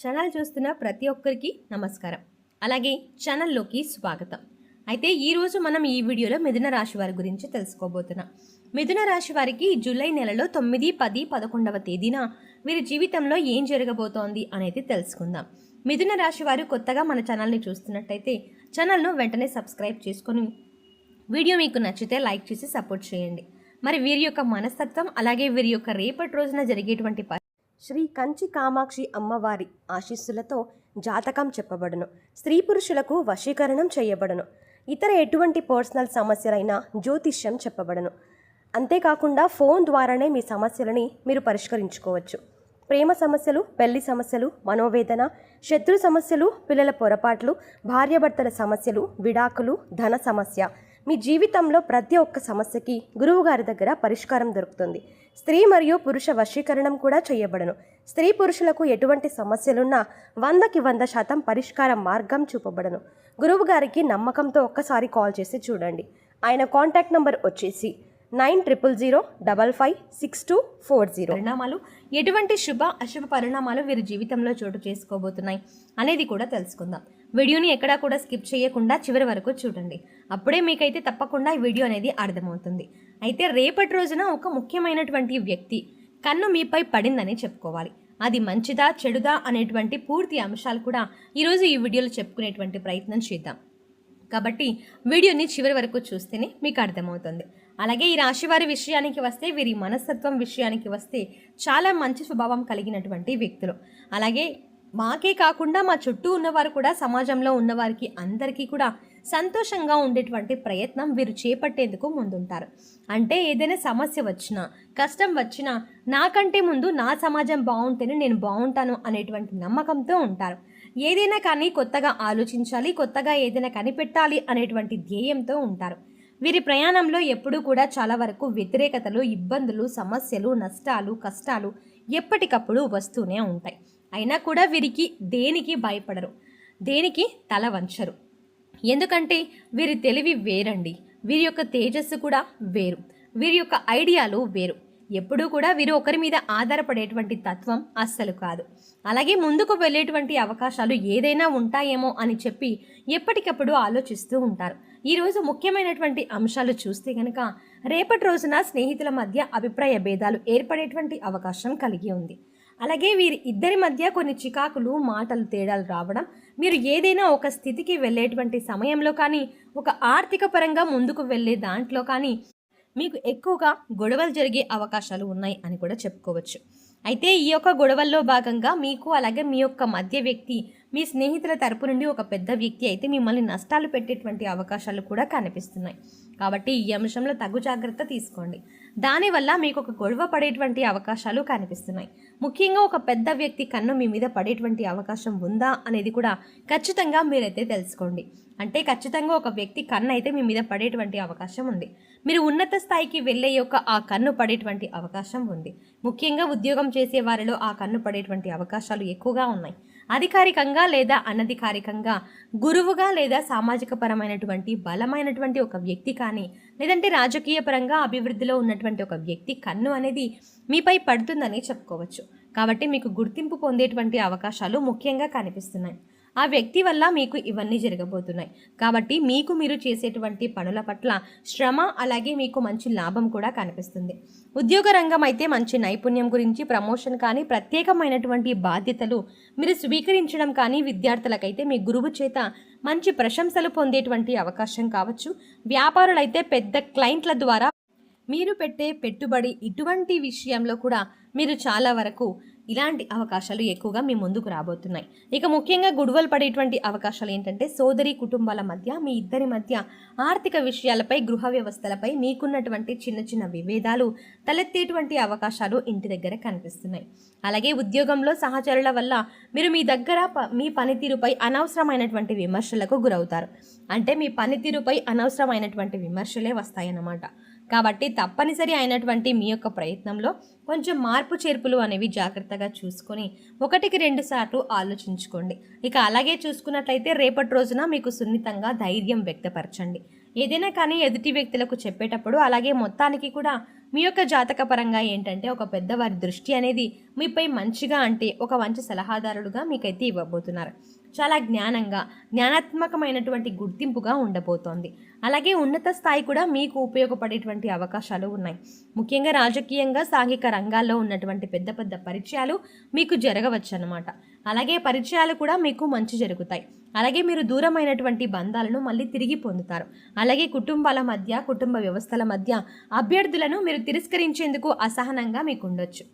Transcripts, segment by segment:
Channel చూస్తున్న ప్రతి ఒక్కరికి నమస్కారం. అలాగే ఛానల్లోకి స్వాగతం. అయితే ఈరోజు మనం ఈ వీడియోలో మిథున రాశి వారి గురించి తెలుసుకోబోతున్నాం. మిథున రాశి వారికి జూలై నెలలో తొమ్మిది పది పదకొండవ తేదీన వీరి జీవితంలో ఏం జరగబోతోంది అనేది తెలుసుకుందాం. మిథున రాశి వారు కొత్తగా మన ఛానల్ని చూస్తున్నట్టయితే ఛానల్ను వెంటనే సబ్స్క్రైబ్ చేసుకొని వీడియో మీకు నచ్చితే లైక్ చేసి సపోర్ట్ చేయండి. మరి వీరి యొక్క మనస్తత్వం అలాగే వీరి యొక్క రేపటి రోజున జరిగేటువంటి శ్రీ కంచి కామాక్షి అమ్మవారి ఆశీస్సులతో జాతకం చెప్పబడును. స్త్రీ పురుషులకు వశీకరణం చేయబడును. ఇతర ఎటువంటి పర్సనల్ సమస్యలైనా జ్యోతిష్యం చెప్పబడును. అంతేకాకుండా ఫోన్ ద్వారానే మీ సమస్యలని మీరు పరిష్కరించుకోవచ్చు. ప్రేమ సమస్యలు పెళ్ళి సమస్యలు మనోవేదన శత్రు సమస్యలు పిల్లల పొరపాట్లు భార్యాభర్తల సమస్యలు విడాకులు ధన సమస్య మీ జీవితంలో ప్రతి ఒక్క సమస్యకి గురువుగారి దగ్గర పరిష్కారం దొరుకుతుంది. స్త్రీ మరియు పురుష వశీకరణం కూడా చేయబడను. స్త్రీ పురుషులకు ఎటువంటి సమస్యలున్నా వందకి వంద శాతం పరిష్కార మార్గం చూపబడను. గురువుగారికి నమ్మకంతో ఒక్కసారి కాల్ చేసి చూడండి. ఆయన కాంటాక్ట్ నంబర్ వచ్చేసి nine triple zero double five six two four zero. పరిణామాలు. ఎటువంటి శుభ అశుభ పరిణామాలు వీరి జీవితంలో చోటు చేసుకోబోతున్నాయి అనేది కూడా తెలుసుకుందాం. వీడియోని ఎక్కడా కూడా స్కిప్ చేయకుండా చివరి వరకు చూడండి. అప్పుడే మీకైతే తప్పకుండా ఈ వీడియో అనేది అర్థమవుతుంది. అయితే రేపటి రోజున ఒక ముఖ్యమైనటువంటి వ్యక్తి కన్ను మీపై పడిందని చెప్పుకోవాలి. అది మంచిదా చెడుదా అనేటువంటి పూర్తి అంశాలు కూడా ఈరోజు ఈ వీడియోలో చెప్పుకునేటువంటి ప్రయత్నం చేద్దాం. కాబట్టి వీడియోని చివరి వరకు చూస్తేనే మీకు అర్థమవుతుంది. అలాగే ఈ రాశి వారి విషయానికి వస్తే వీరి మనస్తత్వం విషయానికి వస్తే చాలా మంచి స్వభావం కలిగినటువంటి వ్యక్తులు. అలాగే మాకే కాకుండా మా చుట్టూ ఉన్నవారు కూడా సమాజంలో ఉన్నవారికి అందరికీ కూడా సంతోషంగా ఉండేటువంటి ప్రయత్నం వీరు చేపట్టేందుకు ముందుంటారు. అంటే ఏదైనా సమస్య వచ్చినా కష్టం వచ్చినా నాకంటే ముందు నా సమాజం బాగుంటేనే నేను బాగుంటాను అనేటువంటి నమ్మకంతో ఉంటారు. ఏదైనా కానీ కొత్తగా ఆలోచించాలి కొత్తగా ఏదైనా కనిపెట్టాలి అనేటువంటి ధ్యేయంతో ఉంటారు. వీరి ప్రయాణంలో ఎప్పుడూ కూడా చాలా వరకు వ్యతిరేకతలు ఇబ్బందులు సమస్యలు నష్టాలు కష్టాలు ఎప్పటికప్పుడు వస్తూనే ఉంటాయి. అయినా కూడా వీరికి దేనికి భయపడరు దేనికి తల వంచరు. ఎందుకంటే వీరి తెలివి వేరండి. వీరి యొక్క తేజస్సు కూడా వేరు. వీరి యొక్క ఐడియాలు వేరు. ఎప్పుడూ కూడా వీరు ఒకరి మీద ఆధారపడేటువంటి తత్వం అస్సలు కాదు. అలాగే ముందుకు వెళ్ళేటువంటి అవకాశాలు ఏదైనా ఉంటాయేమో అని చెప్పి ఎప్పటికప్పుడు ఆలోచిస్తూ ఉంటారు. ఈరోజు ముఖ్యమైనటువంటి అంశాలు చూస్తే కనుక రేపటి రోజున స్నేహితుల మధ్య అభిప్రాయ భేదాలు ఏర్పడేటువంటి అవకాశం కలిగి ఉంది. అలాగే వీరి ఇద్దరి మధ్య కొన్ని చికాకులు మాటలు తేడాలు రావడం మీరు ఏదైనా ఒక స్థితికి వెళ్ళేటువంటి సమయంలో కానీ ఒక ఆర్థిక పరంగా ముందుకు వెళ్ళే దాంట్లో కానీ మీకు ఎక్కువగా గొడవలు జరిగే అవకాశాలు ఉన్నాయి అని కూడా చెప్పుకోవచ్చు. అయితే ఈ యొక్క గొడవల్లో భాగంగా మీకు అలాగే మీ యొక్క మధ్య వ్యక్తి మీ స్నేహితుల తరపు నుండి ఒక పెద్ద వ్యక్తి అయితే మిమ్మల్ని నష్టాలు పెట్టేటువంటి అవకాశాలు కూడా కనిపిస్తున్నాయి. కాబట్టి ఈ అంశంలో తగు జాగ్రత్త తీసుకోండి. దానివల్ల మీకు ఒక గొడవ పడేటువంటి అవకాశాలు కనిపిస్తున్నాయి. ముఖ్యంగా ఒక పెద్ద వ్యక్తి కన్ను మీ మీద పడేటువంటి అవకాశం ఉందా అనేది కూడా ఖచ్చితంగా మీరైతే తెలుసుకోండి. అంటే ఖచ్చితంగా ఒక వ్యక్తి కన్ను అయితే మీ మీద పడేటువంటి అవకాశం ఉంది. మీరు ఉన్నత స్థాయికి వెళ్ళే యొక్క ఆ కన్ను పడేటువంటి అవకాశం ఉంది. ముఖ్యంగా ఉద్యోగం చేసే వారిలో ఆ కన్ను పడేటువంటి అవకాశాలు ఎక్కువగా ఉన్నాయి. అధికారికంగా లేదా అనధికారికంగా గురువుగా లేదా సామాజిక పరమైనటువంటి బలమైనటువంటి ఒక వ్యక్తి కానీ లేదంటే రాజకీయ పరంగా అభివృద్ధిలో ఉన్నటువంటి ఒక వ్యక్తి కన్ను అనేది మీపై పడుతుందని చెప్పుకోవచ్చు. కాబట్టి మీకు గుర్తింపు పొందేటువంటి అవకాశాలు ముఖ్యంగా కనిపిస్తున్నాయి. ఆ వ్యక్తి వల్ల మీకు ఇవన్నీ జరగబోతున్నాయి. కాబట్టి మీకు మీరు చేసేటువంటి పనుల పట్ల శ్రమ అలాగే మీకు మంచి లాభం కూడా కనిపిస్తుంది. ఉద్యోగ రంగం అయితే మంచి నైపుణ్యం గురించి ప్రమోషన్ కానీ ప్రత్యేకమైనటువంటి బాధ్యతలు మీరు స్వీకరించడం కానీ విద్యార్థులకైతే మీ గురువు చేత మంచి ప్రశంసలు పొందేటువంటి అవకాశం కావచ్చు. వ్యాపారులైతే పెద్ద క్లయింట్ల ద్వారా మీరు పెట్టే పెట్టుబడి ఇటువంటి విషయంలో కూడా మీరు చాలా వరకు ఇలాంటి అవకాశాలు ఎక్కువగా మీ ముందుకు రాబోతున్నాయి. ఇక ముఖ్యంగా గుడువలు పడేటువంటి అవకాశాలు ఏంటంటే సోదరి కుటుంబాల మధ్య మీ ఇద్దరి మధ్య ఆర్థిక విషయాలపై గృహ వ్యవస్థలపై మీకున్నటువంటి చిన్న చిన్న విభేదాలు తలెత్తేటువంటి అవకాశాలు ఇంటి దగ్గర కనిపిస్తున్నాయి. అలాగే ఉద్యోగంలో సహచరుల వల్ల మీరు మీ దగ్గర ప- మీ పనితీరుపై అనవసరమైనటువంటి విమర్శలకు గురవుతారు. అంటే మీ పనితీరుపై అనవసరమైనటువంటి విమర్శలే వస్తాయన్నమాట. కాబట్టి తప్పనిసరి అయినటువంటి మీ యొక్క ప్రయత్నంలో కొంచెం మార్పు చేర్పులు అనేవి జాగ్రత్తగా చూసుకొని ఒకటికి రెండు సార్లు ఆలోచించుకోండి. ఇక అలాగే చూసుకున్నట్లయితే రేపటి రోజున మీకు సున్నితంగా ధైర్యం వ్యక్తపరచండి. ఏదైనా కానీ ఎదుటి వ్యక్తులకు చెప్పేటప్పుడు అలాగే మొత్తానికి కూడా మీ యొక్క జాతక పరంగా ఏంటంటే ఒక పెద్దవారి దృష్టి అనేది మీపై మంచిగా అంటే ఒక మంచి సలహాదారుడుగా మీకైతే ఇవ్వబోతున్నారు. చాలా జ్ఞానంగా జ్ఞానాత్మకమైనటువంటి గుర్తింపుగా ఉండబోతోంది. అలాగే ఉన్నత స్థాయి కూడా మీకు ఉపయోగపడేటువంటి అవకాశాలు ఉన్నాయి. ముఖ్యంగా రాజకీయంగా సాంఘిక రంగాల్లో ఉన్నటువంటి పెద్ద పెద్ద పరిచయాలు మీకు జరగవచ్చు అన్నమాట అలాగే పరిచయాలు కూడా మీకు మంచి జరుగుతాయి. అలాగే మీరు దూరమైనటువంటి బంధాలను మళ్ళీ తిరిగి పొందుతారు. అలాగే కుటుంబాల మధ్య కుటుంబ వ్యవస్థల మధ్య అభ్యర్థులను మీరు తిరస్కరించేందుకు అసహనంగా మీకు ఉండొచ్చు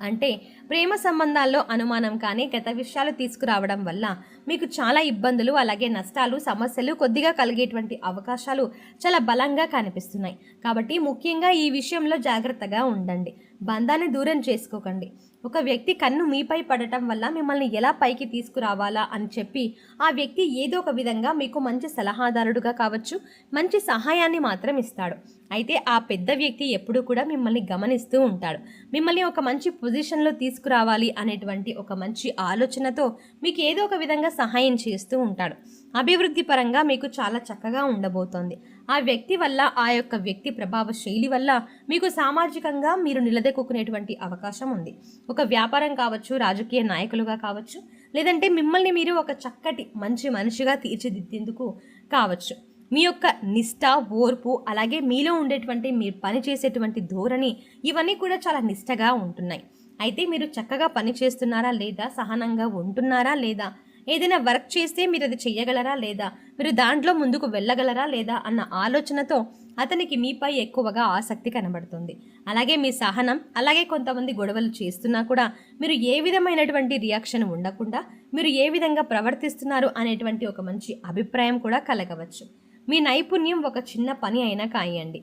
అంటే ప్రేమ సంబంధాల్లో అనుమానం కానీ గత విషయాలు తీసుకురావడం వల్ల మీకు చాలా ఇబ్బందులు అలాగే నష్టాలు సమస్యలు కొద్దిగా కలిగేటువంటి అవకాశాలు చాలా బలంగా కనిపిస్తున్నాయి. కాబట్టి ముఖ్యంగా ఈ విషయంలో జాగ్రత్తగా ఉండండి. బంధాన్ని దూరం చేసుకోకండి. ఒక వ్యక్తి కన్ను మీపై పడటం వల్ల మిమ్మల్ని ఎలా పైకి తీసుకురావాలా అని చెప్పి ఆ వ్యక్తి ఏదో ఒక విధంగా మీకు మంచి సలహాదారుడుగా కావచ్చు మంచి సహాయాన్ని మాత్రం ఇస్తాడు. అయితే ఆ పెద్ద వ్యక్తి ఎప్పుడూ కూడా మిమ్మల్ని గమనిస్తూ ఉంటాడు. మిమ్మల్ని ఒక మంచి పొజిషన్లో తీసుకురావాలి అనేటువంటి ఒక మంచి ఆలోచనతో మీకు ఏదో ఒక విధంగా సహాయం చేస్తూ ఉంటాడు. అభివృద్ధి పరంగా మీకు చాలా చక్కగా ఉండబోతోంది. ఆ వ్యక్తి వల్ల ఆ యొక్క వ్యక్తి ప్రభావ శైలి వల్ల మీకు సామాజికంగా మీరు నిలదొక్కునేటువంటి అవకాశం ఉంది. ఒక వ్యాపారం కావచ్చు రాజకీయ నాయకులుగా కావచ్చు లేదంటే మిమ్మల్ని మీరు ఒక చక్కటి మంచి మనిషిగా తీర్చిదిద్దేందుకు కావచ్చు. మీ యొక్క నిష్ట ఓర్పు అలాగే మీలో ఉండేటువంటి మీరు పని చేసేటువంటి ధోరణి ఇవన్నీ కూడా చాలా నిష్టగా ఉంటున్నాయి. అయితే మీరు చక్కగా పని చేస్తున్నారా లేదా సహనంగా ఉంటున్నారా లేదా ఏదైనా వర్క్ చేస్తే మీరు అది చెయ్యగలరా లేదా? మీరు దాంట్లో ముందుకు వెళ్ళగలరా లేదా? అన్న ఆలోచనతో అతనికి మీపై ఎక్కువగా ఆసక్తి కనబడుతుంది. అలాగే మీ సహనం అలాగే కొంతమంది గొడవలు చేస్తున్నా కూడా మీరు ఏ విధమైనటువంటి రియాక్షన్ ఉండకుండా మీరు ఏ విధంగా ప్రవర్తిస్తున్నారు అనేటువంటి ఒక మంచి అభిప్రాయం కూడా కలగవచ్చు. మీ నైపుణ్యం ఒక చిన్న పని అయినా కాయండి.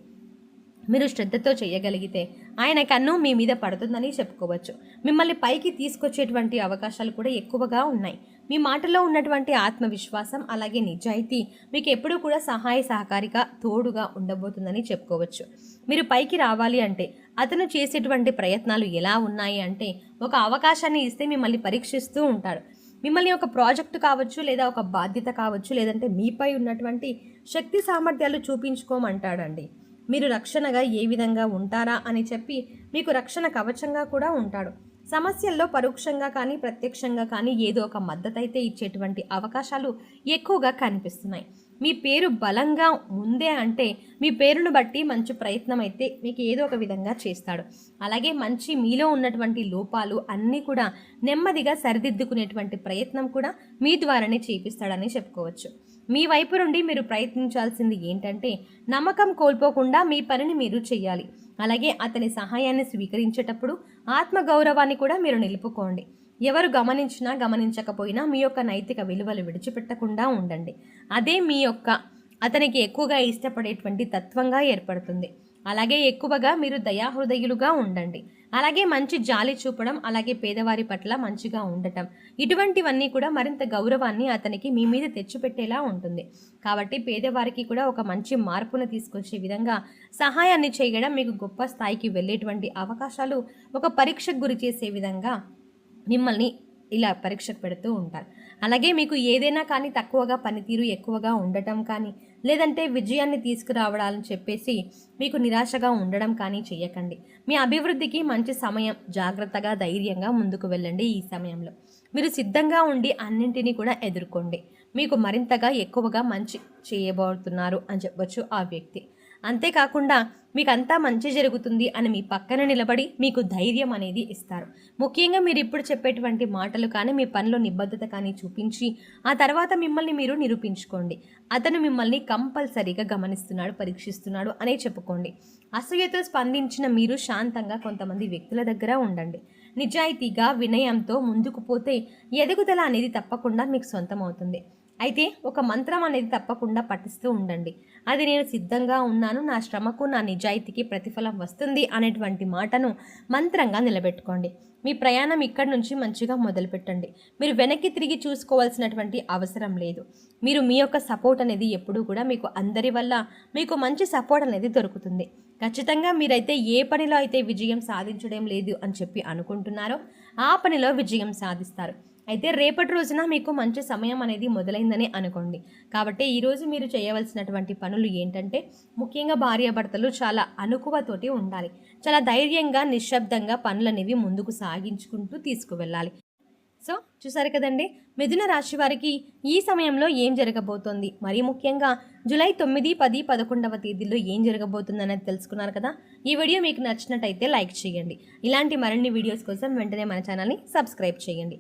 మీరు శ్రద్ధతో చేయగలిగితే ఆయన కన్ను మీ మీద పడుతుందని చెప్పుకోవచ్చు. మిమ్మల్ని పైకి తీసుకొచ్చేటువంటి అవకాశాలు కూడా ఎక్కువగా ఉన్నాయి. మీ మాటలో ఉన్నటువంటి ఆత్మవిశ్వాసం అలాగే నిజాయితీ మీకు ఎప్పుడూ కూడా సహాయ సహకారిగా తోడుగా ఉండబోతుందని చెప్పుకోవచ్చు. మీరు పైకి రావాలి అంటే అతను చేసేటువంటి ప్రయత్నాలు ఎలా ఉన్నాయి అంటే ఒక అవకాశాన్ని ఇస్తే మిమ్మల్ని పరీక్షిస్తూ ఉంటాడు. మిమ్మల్ని ఒక ప్రాజెక్టు కావచ్చు లేదా ఒక బాధ్యత కావచ్చు లేదంటే మీపై ఉన్నటువంటి శక్తి సామర్థ్యాలు చూపించుకోమంటాడండి. మీరు రక్షణగా ఏ విధంగా ఉంటారా అని చెప్పి మీకు రక్షణ కవచంగా కూడా ఉంటాడు. సమస్యల్లో పరోక్షంగా కానీ ప్రత్యక్షంగా కానీ ఏదో ఒక మద్దతు అయితే ఇచ్చేటువంటి అవకాశాలు ఎక్కువగా కనిపిస్తున్నాయి. మీ పేరు బలంగా ఉందే అంటే మీ పేరును బట్టి మంచి ప్రయత్నం అయితే మీకు ఏదో ఒక విధంగా చేస్తాడు. అలాగే మంచి మీలో ఉన్నటువంటి లోపాలు అన్నీ కూడా నెమ్మదిగా సరిదిద్దుకునేటువంటి ప్రయత్నం కూడా మీ ద్వారానే చేపిస్తాడని చెప్పుకోవచ్చు. మీ వైపు నుండి మీరు ప్రయత్నించాల్సింది ఏంటంటే నమ్మకం కోల్పోకుండా మీ పనిని మీరు చేయాలి అలాగే అతని సహాయాన్ని స్వీకరించేటప్పుడు ఆత్మగౌరవాన్ని కూడా మీరు నిలుపుకోండి. ఎవరు గమనించినా గమనించకపోయినా మీ యొక్క నైతిక విలువలు విడిచిపెట్టకుండా ఉండండి. అదే మీ యొక్క అతనికి ఎక్కువగా ఇష్టపడేటువంటి తత్వంగా ఏర్పడుతుంది. అలాగే ఎక్కువగా మీరు దయాహృదయులుగా ఉండండి. అలాగే మంచి జాలి చూపడం అలాగే పేదవారి పట్ల మంచిగా ఉండటం. ఇటువంటివన్నీ కూడా మరింత గౌరవాన్ని అతనికి మీ మీద తెచ్చిపెట్టేలా ఉంటుంది. కాబట్టి పేదవారికి కూడా ఒక మంచి మార్పును తీసుకొచ్చే విధంగా సహాయాన్ని చేయడం మీకు గొప్ప స్థాయికి వెళ్ళేటువంటి అవకాశాలు ఒక పరీక్షకు గురి చేసే విధంగా మిమ్మల్ని ఇలా పరీక్షకు పెడుతూ ఉంటారు. అలాగే మీకు ఏదైనా కానీ తక్కువగా పనితీరు ఎక్కువగా ఉండటం కానీ లేదంటే విజయాన్ని తీసుకురావడాలని చెప్పేసి మీకు నిరాశగా ఉండడం కానీ చేయకండి. మీ అభివృద్ధికి మంచి సమయం జాగ్రత్తగా ధైర్యంగా ముందుకు వెళ్ళండి ఈ సమయంలో. మీరు సిద్ధంగా ఉండి అన్నింటినీ కూడా ఎదుర్కోండి. మీకు మరింతగా ఎక్కువగా మంచి చేయబోతున్నారు అని చెప్పొచ్చు ఆ వ్యక్తి. అంతేకాకుండా మీకు అంతా మంచి జరుగుతుంది అని మీ పక్కన నిలబడి మీకు ధైర్యం అనేది ఇస్తారు. ముఖ్యంగా మీరు ఇప్పుడు చెప్పేటువంటి మాటలు కానీ మీ పనిలో నిబద్ధత కానీ చూపించి ఆ తర్వాత మిమ్మల్ని మీరు నిరూపించుకోండి. అతను మిమ్మల్ని కంపల్సరీగా గమనిస్తున్నాడు పరీక్షిస్తున్నాడు అనే చెప్పుకోండి. అసూయతో స్పందించిన మీరు శాంతంగా కొంతమంది వ్యక్తుల దగ్గర ఉండండి. నిజాయితీగా వినయంతో ముందుకు పోతే ఎదుగుదల అనేది తప్పకుండా మీకు సొంతం అవుతుంది అయితే ఒక మంత్రం అనేది తప్పకుండా పఠిస్తూ ఉండండి. అది నేను సిద్ధంగా ఉన్నాను. నా శ్రమకు నా నిజాయితీకి ప్రతిఫలం వస్తుంది అనేటువంటి మాటను మంత్రంగా నిలబెట్టుకోండి. మీ ప్రయాణం ఇక్కడి నుంచి మంచిగా మొదలుపెట్టండి. మీరు వెనక్కి తిరిగి చూసుకోవాల్సినటువంటి అవసరం లేదు. మీరు మీ యొక్క సపోర్ట్ అనేది ఎప్పుడూ కూడా మీకు అందరి వల్ల మీకు మంచి సపోర్ట్ అనేది దొరుకుతుంది. ఖచ్చితంగా మీరైతే ఏ పనిలో అయితే విజయం సాధించడం లేదు అని చెప్పి అనుకుంటున్నారో ఆ పనిలో విజయం సాధిస్తారు. అయితే రేపటి రోజున మీకు మంచి సమయం అనేది మొదలైందని అనుకోండి. కాబట్టి ఈరోజు మీరు చేయవలసినటువంటి పనులు ఏంటంటే ముఖ్యంగా భార్యాభర్తలు చాలా అనుకువతోటి ఉండాలి. చాలా ధైర్యంగా నిశ్శబ్దంగా పనులు అనేవి ముందుకు సాగించుకుంటూ తీసుకువెళ్ళాలి. సో చూసారు కదండి? మిథున రాశి వారికి ఈ సమయంలో ఏం జరగబోతోంది? మరీ ముఖ్యంగా జూలై తొమ్మిది పది పదకొండవ తేదీలో ఏం జరగబోతుంది అనేది తెలుసుకున్నారు కదా? ఈ వీడియో మీకు నచ్చినట్టయితే లైక్ చేయండి. ఇలాంటి మరిన్ని వీడియోస్ కోసం వెంటనే మన ఛానల్ని సబ్స్క్రైబ్ చేయండి.